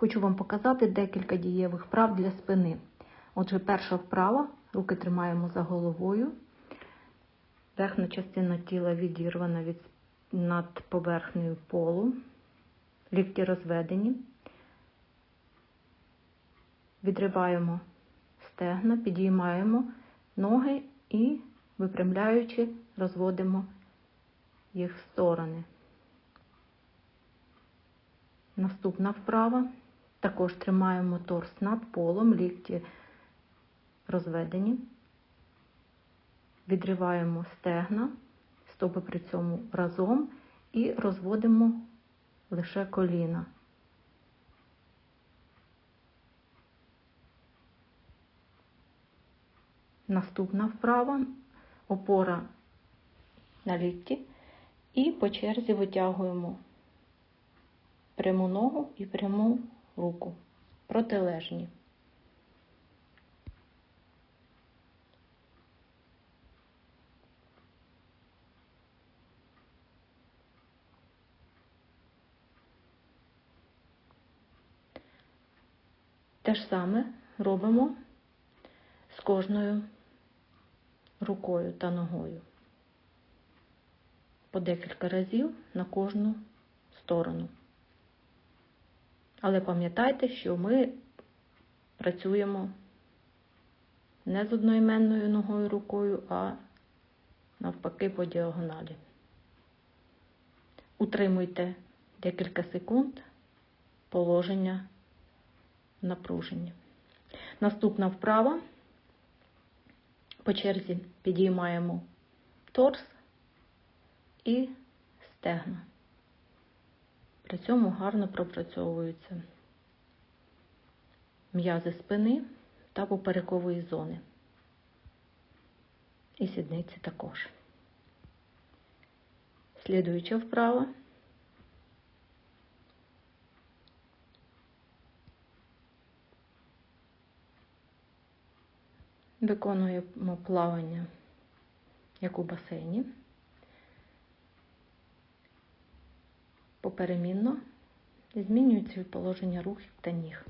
Хочу вам показати декілька дієвих вправ для спини. Отже, перша вправа. Руки тримаємо за головою. Верхня частина тіла відірвана від над поверхнею полу. Лікті розведені. Відриваємо стегна, підіймаємо ноги і, випрямляючи, розводимо їх в сторони. Наступна вправа. Також тримаємо торс над полом, лікті розведені. Відриваємо стегна, стопи при цьому разом і розводимо лише коліна. Наступна вправа опора на лікті і по черзі витягуємо пряму ногу і пряму руку протилежні. Те ж саме робимо з кожною рукою та ногою. По декілька разів на кожну сторону. Але пам'ятайте, що ми працюємо не з одноіменною ногою рукою, а навпаки по діагоналі. Утримуйте декілька секунд положення напруження. Наступна вправа. По черзі підіймаємо торс і стегна. При цьому гарно пропрацьовуються м'язи спини та поперекової зони. І сідниці також. Слідуюча вправа. Виконуємо плавання, як у басейні. Поперемінно змінюють положення рухів та ніг.